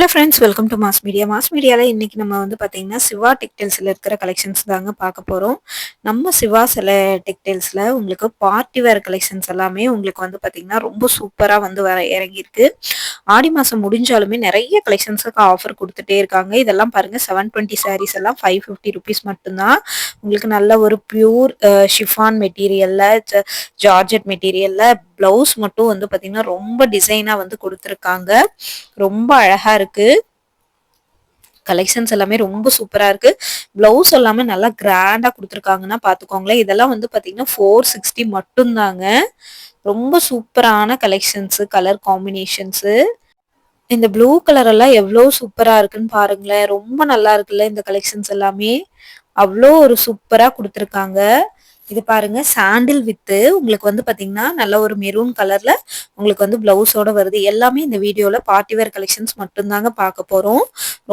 Hello friends welcome to mass media mass மீடியாவில் இன்றைக்கி நம்ம வந்து பார்த்திங்கன்னா சிவா டெக்டைல்ஸில் இருக்கிற கலெக்ஷன்ஸ் தாங்க பார்க்க போகிறோம் நம்ம சிவா சில டெக்டைல்ஸில் உங்களுக்கு பார்ட்டி வேர் கலெக்ஷன்ஸ் எல்லாமே உங்களுக்கு வந்து பார்த்திங்கன்னா ரொம்ப சூப்பராக வந்து வர இறங்கியிருக்கு. ஆடி மாதம் முடிஞ்சாலுமே நிறைய கலெக்ஷன்ஸுக்கு ஆஃபர் கொடுத்துட்டே இருக்காங்க. இதெல்லாம் பாருங்கள் செவன் டுவெண்ட்டி சாரீஸ் எல்லாம் ஃபைவ் ஃபிஃப்டி ருபீஸ் மட்டும்தான். உங்களுக்கு நல்ல ஒரு பியூர் ஷிஃபான் மெட்டீரியலில் ஜார்ஜெட் மெட்டீரியலில் ப்ளவுஸ் மட்டும் வந்து பார்த்திங்கன்னா ரொம்ப டிசைனாக வந்து கொடுத்துருக்காங்க. ரொம்ப அழகாக இருக்குது கலெக்ஷன்ஸ் எல்லாமே ரொம்ப சூப்பராக இருக்குது ப்ளவுஸ் எல்லாமே நல்லா கிராண்டாக கொடுத்துருக்காங்கன்னா பார்த்துக்கோங்களேன் இதெல்லாம் வந்து பார்த்தீங்கன்னா ஃபோர் சிக்ஸ்டி மட்டும்தாங்க. ரொம்ப சூப்பரான கலெக்ஷன்ஸு கலர் காம்பினேஷன்ஸு இந்த ப்ளூ கலர் எல்லாம் எவ்வளோ சூப்பராக இருக்குன்னு பாருங்களேன். ரொம்ப நல்லா இருக்குல்ல இந்த கலெக்ஷன்ஸ் எல்லாமே. அவ்வளோ ஒரு சூப்பராக கொடுத்துருக்காங்க. இது பாருங்க சாண்டில் வித்து உங்களுக்கு வந்து பாத்தீங்கன்னா நல்ல ஒரு மெரூன் கலர்ல உங்களுக்கு வந்து பிளவுஸோட வருது. எல்லாமே இந்த வீடியோல பார்ட்டிவேர் கலெக்ஷன்ஸ் மட்டும்தாங்க பார்க்க போறோம்.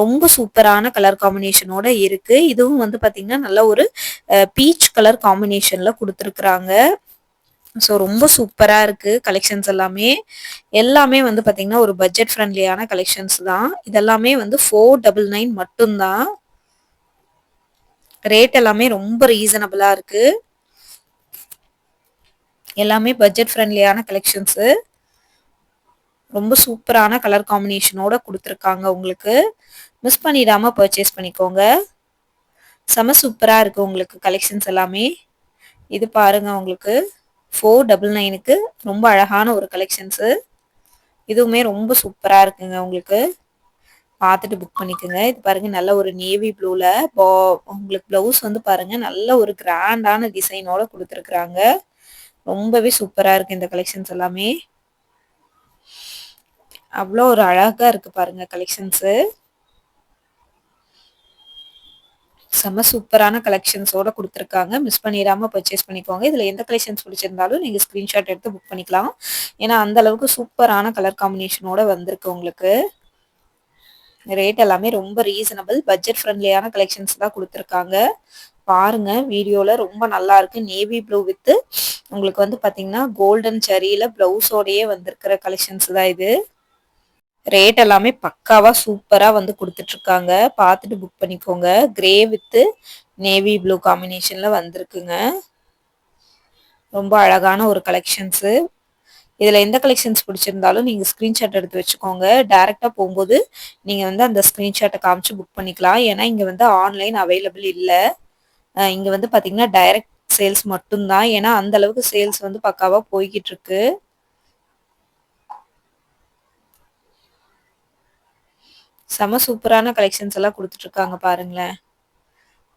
ரொம்ப சூப்பரான கலர் காம்பினேஷனோட இருக்கு. இதுவும் வந்து பாத்தீங்கன்னா நல்ல ஒரு பீச் கலர் காம்பினேஷன்ல கொடுத்துருக்குறாங்க. ஸோ ரொம்ப சூப்பராக இருக்குது கலெக்ஷன்ஸ் எல்லாமே. எல்லாமே வந்து பார்த்திங்கன்னா ஒரு பட்ஜெட் ஃப்ரெண்ட்லியான கலெக்ஷன்ஸ் தான். இதெல்லாமே வந்து ஃபோர் டபுள் நைன் மட்டும்தான். ரேட் எல்லாமே ரொம்ப ரீசனபிளாக இருக்குது எல்லாமே பட்ஜெட் ஃப்ரெண்ட்லியான கலெக்ஷன்ஸு ரொம்ப சூப்பரான கலர் காம்பினேஷனோட கொடுத்துருக்காங்க உங்களுக்கு. மிஸ் பண்ணிடாம பர்ச்சேஸ் பண்ணிக்கோங்க. செம சூப்பராக இருக்குது உங்களுக்கு கலெக்ஷன்ஸ் எல்லாமே. இது பாருங்க உங்களுக்கு. ஃபோர் டபுள் நைனுக்கு ரொம்ப அழகான ஒரு கலெக்ஷன்ஸு இதுவுமே ரொம்ப சூப்பராக இருக்குங்க உங்களுக்கு. பார்த்துட்டு புக் பண்ணிக்கோங்க. இது பாருங்க நல்ல ஒரு நேவி ப்ளூவில் உங்களுக்கு ப்ளவுஸ் வந்து பாருங்க நல்ல ஒரு கிராண்டான டிசைனோட கொடுத்துருக்குறாங்க. ரொம்பவே சூப்பராக இருக்குது இந்த கலெக்ஷன்ஸ் எல்லாமே. அவ்வளோ ஒரு அழகாக இருக்குது பாருங்க கலெக்ஷன்ஸு செம்ம சூப்பரான கலெக்ஷன்ஸோட கொடுத்துருக்காங்க. மிஸ் பண்ணிடாம பர்ச்சேஸ் பண்ணிக்கோங்க. இதில் எந்த கலெக்ஷன்ஸ் பிடிச்சிருந்தாலும் நீங்கள் ஸ்க்ரீன்ஷாட் எடுத்து புக் பண்ணிக்கலாம். ஏன்னா அந்த அளவுக்கு சூப்பரான கலர் காம்பினேஷனோட வந்திருக்கு உங்களுக்கு. ரேட் எல்லாமே ரொம்ப ரீசனபிள் பட்ஜெட் ஃப்ரெண்ட்லியான கலெக்ஷன்ஸ் தான் கொடுத்துருக்காங்க. பாருங்க வீடியோல ரொம்ப நல்லா இருக்கு. நேவி ப்ளூ வித்து உங்களுக்கு வந்து பாத்தீங்கன்னா கோல்டன் சரியில பிளவுஸோடயே வந்திருக்கிற கலெக்ஷன்ஸ் தான் இது. ரேட் எல்லாமே பக்காவா சூப்பரா வந்து கொடுத்துட்டு இருக்காங்க பார்த்துட்டு புக் பண்ணிக்கோங்க கிரே வித்து நேவி ப்ளூ காம்பினேஷன்ல வந்திருக்குங்க. ரொம்ப அழகான ஒரு கலெக்ஷன்ஸு இதில் எந்த கலெக்ஷன்ஸ் பிடிச்சிருந்தாலும் நீங்கள் ஸ்க்ரீன்ஷாட் எடுத்து வச்சுக்கோங்க. டேரெக்டாக போகும்போது நீங்கள் வந்து அந்த ஸ்க்ரீன்ஷாட்டை காமிச்சு புக் பண்ணிக்கலாம். ஏன்னா இங்கே வந்து ஆன்லைன் அவைலபிள் இல்லை. இங்கே வந்து பார்த்தீங்கன்னா டைரக்ட் சேல்ஸ் மட்டும்தான். ஏன்னா அந்த அளவுக்கு சேல்ஸ் வந்து பக்காவாக போய்கிட்டு இருக்கு செம சூப்பரான கலெக்ஷன்ஸ் எல்லாம் கொடுத்துட்ருக்காங்க பாருங்களேன்.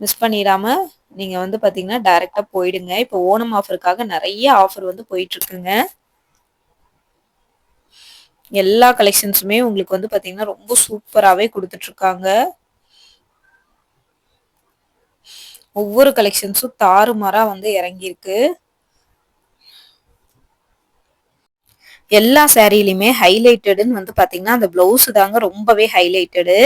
மிஸ் பண்ணிடாம நீங்கள் வந்து பார்த்தீங்கன்னா டைரெக்டாக போயிடுங்க. இப்போ ஓணம் ஆஃபருக்காக நிறைய ஆஃபர் வந்து போயிட்டுருக்குங்க. எல்லா கலெக்ஷன்ஸுமே உங்களுக்கு வந்து பார்த்தீங்கன்னா ரொம்ப சூப்பராகவே கொடுத்துட்ருக்காங்க ஒவ்வொரு கலெக்ஷன்ஸும் தாறுமாறாக வந்து இறங்கியிருக்கு. எல்லா சேரீலையுமே ஹைலைட்டடுன்னு வந்து பார்த்தீங்கன்னா அந்த பிளவுஸ் தாங்க ரொம்பவே ஹைலைட்டடு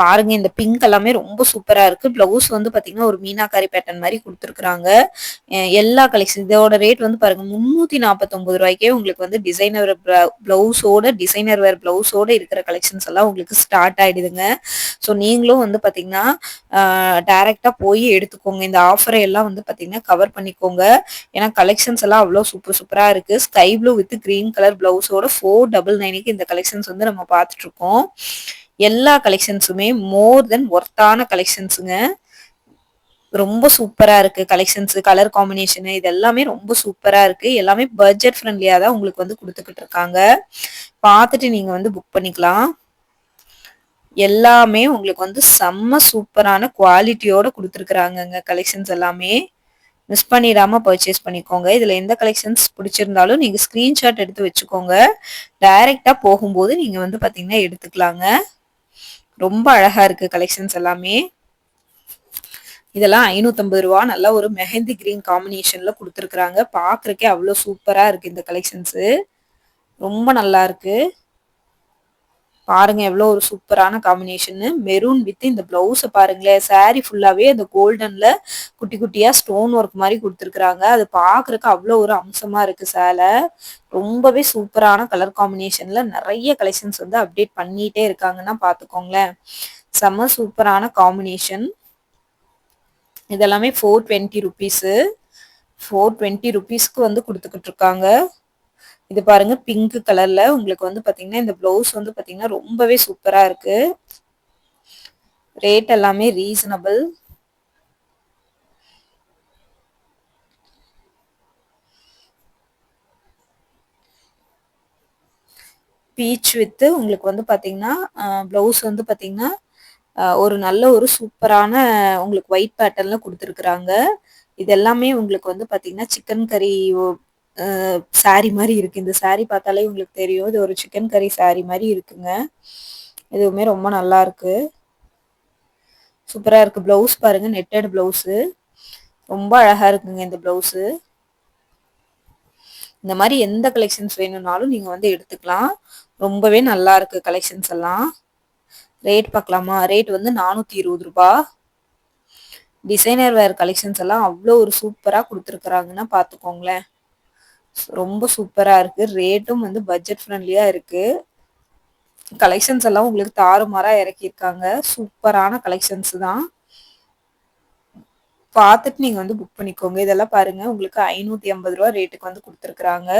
பாருங்க இந்த பிங்க் எல்லாமே ரொம்ப சூப்பராக இருக்கு. பிளவுஸ் வந்து பார்த்தீங்கன்னா ஒரு மீனாக்காரி பேட்டர்ன் மாதிரி கொடுத்துருக்குறாங்க. எல்லா கலெக்ஷன் இதோட ரேட் வந்து பாருங்க முந்நூற்றி நாற்பத்தொம்பது ரூபாய்க்கே உங்களுக்கு வந்து டிசைனர் பிளவுஸோட டிசைனர் வேர் பிளவுஸோட இருக்கிற கலெக்ஷன்ஸ் எல்லாம் உங்களுக்கு ஸ்டார்ட் ஆயிடுதுங்க. ஸோ நீங்களும் வந்து பார்த்தீங்கன்னா டைரெக்டாக போய் எடுத்துக்கோங்க. இந்த ஆஃபரை எல்லாம் வந்து பார்த்தீங்கன்னா கவர் பண்ணிக்கோங்க. ஏன்னா கலெக்ஷன்ஸ் எல்லாம் அவ்வளோ சூப்பர் சூப்பராக இருக்குது sky blue with green colour ப்ளவுஸோட ஃபோர் டபுள் நைனுக்கு இந்த கலெக்ஷன்ஸ் வந்து நம்ம பார்த்துட்ருக்கோம் எல்லா கலெக்ஷன்ஸுமே மோர் தென் ஒர்த்தான கலெக்ஷன்ஸுங்க ரொம்ப சூப்பராக இருக்குது கலெக்ஷன்ஸ் கலர் காம்பினேஷனு இது எல்லாமே ரொம்ப சூப்பராக இருக்குது எல்லாமே பட்ஜெட் ஃப்ரெண்ட்லியாக தான் உங்களுக்கு வந்து கொடுத்துக்கிட்டு இருக்காங்க பார்த்துட்டு நீங்கள் வந்து புக் பண்ணிக்கலாம். எல்லாமே உங்களுக்கு வந்து செம்ம சூப்பரான குவாலிட்டியோட கொடுத்துருக்குறாங்கங்க கலெக்ஷன்ஸ் எல்லாமே. மிஸ் பண்ணிடாம பர்ச்சேஸ் பண்ணிக்கோங்க. இதுல எந்த கலெக்ஷன்ஸ் பிடிச்சிருந்தாலும் நீங்க ஸ்கிரீன்ஷாட் எடுத்து வச்சுக்கோங்க. டைரக்டா போகும்போது நீங்க வந்து பாத்தீங்கன்னா எடுத்துக்கலாங்க. ரொம்ப அழகா இருக்கு கலெக்ஷன்ஸ் எல்லாமே. இதெல்லாம் ஐநூத்தம்பது ரூபா நல்லா ஒரு மெஹந்தி கிரீன் காம்பினேஷன்ல கொடுத்துருக்குறாங்க. பாக்குறக்கே அவ்வளோ சூப்பரா இருக்கு இந்த கலெக்ஷன்ஸ் ரொம்ப நல்லா இருக்கு. பாருங்க எவ்வளோ ஒரு சூப்பரான காம்பினேஷன்னு மெரூன் வித் இந்த பிளவுஸை பாருங்களேன் சாரி ஃபுல்லாகவே அந்த கோல்டனில் குட்டி குட்டியாக ஸ்டோன் ஒர்க் மாதிரி கொடுத்துருக்குறாங்க. அது பார்க்குறக்கு அவ்வளோ ஒரு அம்சமாக இருக்கு சேலை. ரொம்பவே சூப்பரான கலர் காம்பினேஷனில் நிறைய கலெக்ஷன்ஸ் வந்து அப்டேட் பண்ணிகிட்டே இருக்காங்கன்னா பார்த்துக்கோங்களேன் செம்ம சூப்பரான காம்பினேஷன் இதெல்லாமே four twenty rupees four twenty ருபீஸ்க்கு வந்து கொடுத்துக்கிட்டு இருக்காங்க. இது பாருங்க பிங்க் கலர்ல உங்களுக்கு வந்து பாத்தீங்கன்னா இந்த ப்ளவுஸ் வந்து பாத்தீங்கன்னா ரொம்பவே சூப்பரா இருக்கு. ரேட் எல்லாமே ரீசனபிள் பீச் வித்து உங்களுக்கு வந்து பாத்தீங்கன்னா ப்ளவுஸ் வந்து பாத்தீங்கன்னா ஒரு நல்ல ஒரு சூப்பரான உங்களுக்கு ஒயிட் பேட்டர்ல கொடுத்துருக்குறாங்க. இது எல்லாமே உங்களுக்கு வந்து பாத்தீங்கன்னா சிக்கன் கறி சாரி மாதிரி இருக்குது இந்த சாரி பார்த்தாலே உங்களுக்கு தெரியும். இது ஒரு சிக்கன் கறி சாரி மாதிரி இருக்குங்க. இதுவுமே ரொம்ப நல்லா இருக்கு. சூப்பராக இருக்குது ப்ளவுஸ் பாருங்கள் நெட்டட் ப்ளவுஸு ரொம்ப அழகாக இருக்குங்க இந்த ப்ளவுஸு இந்த மாதிரி எந்த கலெக்ஷன்ஸ் வேணும்னாலும் நீங்கள் வந்து எடுத்துக்கலாம். ரொம்பவே நல்லா இருக்கு கலெக்ஷன்ஸ் எல்லாம். ரேட் பார்க்கலாமா? ரேட் வந்து நானூற்றி இருபது ரூபா. டிசைனர் வேர் கலெக்ஷன்ஸ் எல்லாம் அவ்வளோ ஒரு சூப்பராக கொடுத்துருக்குறாங்கன்னா பார்த்துக்கோங்களேன். ரொம்ப சூப்பராக இருக்குது ரேட்டும் வந்து பட்ஜெட் ஃப்ரெண்ட்லியாக இருக்குது கலெக்ஷன்ஸ் எல்லாம் உங்களுக்கு தாறுமாறாக இறக்கியிருக்காங்க. சூப்பரான கலெக்ஷன்ஸ் தான். பார்த்துட்டு நீங்கள் வந்து புக் பண்ணிக்கோங்க. இதெல்லாம் பாருங்கள் உங்களுக்கு ஐநூற்றி ஐம்பது ரூபா ரேட்டுக்கு வந்து கொடுத்துருக்குறாங்க.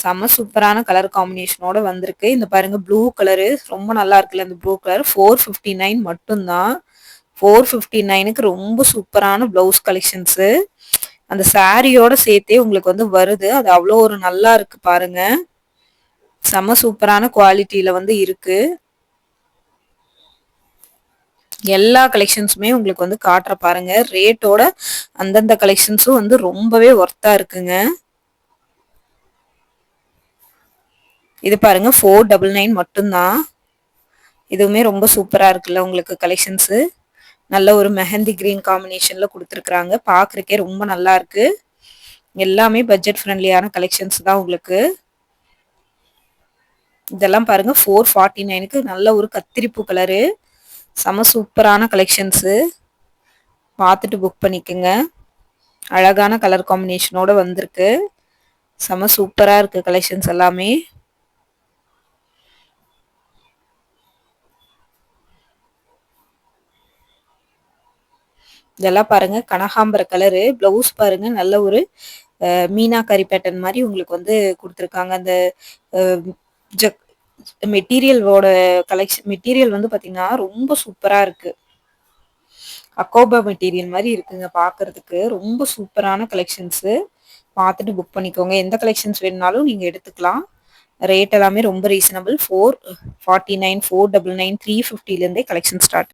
செம்ம சூப்பரான கலர் காம்பினேஷனோட வந்திருக்கு. இந்த பாருங்க ப்ளூ கலரு ரொம்ப நல்லா இருக்குல்ல இந்த blue colour four fifty nine மட்டும்தான். ஃபோர் ஃபிஃப்டி நைனுக்கு ரொம்ப சூப்பரான ப்ளவுஸ் கலெக்ஷன்ஸு அந்த சாரியோட சேர்த்தே உங்களுக்கு வந்து வருது. அது அவ்வளோ ஒரு நல்லா இருக்கு பாருங்க. செம சூப்பரான குவாலிட்டியில வந்து இருக்கு. எல்லா கலெக்ஷன்ஸுமே உங்களுக்கு வந்து காட்டுற பாருங்க. ரேட்டோட அந்தந்த கலெக்ஷன்ஸும் வந்து ரொம்பவே ஒர்த்தா இருக்குங்க. இது பாருங்க ஃபோர் டபுள் நைன் மட்டும்தான். இதுவுமே ரொம்ப சூப்பராக இருக்குல்ல உங்களுக்கு கலெக்ஷன்ஸு நல்ல ஒரு மெஹந்தி கிரீன் காம்பினேஷனில் கொடுத்துருக்குறாங்க. பார்க்குறக்கே ரொம்ப நல்லா இருக்கு. எல்லாமே பட்ஜெட் ஃப்ரெண்ட்லியான கலெக்ஷன்ஸ் தான் உங்களுக்கு. இதெல்லாம் பாருங்க ஃபோர் ஃபார்ட்டி நைனுக்கு நல்ல ஒரு கத்திரிப்பு கலரு செம சூப்பரான கலெக்ஷன்ஸு பார்த்துட்டு புக் பண்ணிக்கோங்க. அழகான கலர் காம்பினேஷனோட வந்திருக்கு. செம சூப்பராக இருக்குது கலெக்ஷன்ஸ் எல்லாமே. இதெல்லாம் பாருங்க கனகாம்பர கலரு ப்ளவுஸ் பாருங்க நல்ல ஒரு மீனாக்கரி பேட்டர்ன் மாதிரி உங்களுக்கு வந்து கொடுத்துருக்காங்க. அந்த ஜக் மெட்டீரியலோட கலெக்ஷன் மெட்டீரியல் வந்து பார்த்தீங்கன்னா ரொம்ப சூப்பராக இருக்கு. அக்கோபா மெட்டீரியல் மாதிரி இருக்குங்க பார்க்கறதுக்கு ரொம்ப சூப்பரான கலெக்ஷன்ஸு பார்த்துட்டு புக் பண்ணிக்கோங்க. எந்த கலெக்ஷன்ஸ் வேணுனாலும் நீங்கள் எடுத்துக்கலாம். ரேட் எல்லாமே ரொம்ப reasonable four forty nine four double nine three ஃபிஃப்டிலேருந்தே collection start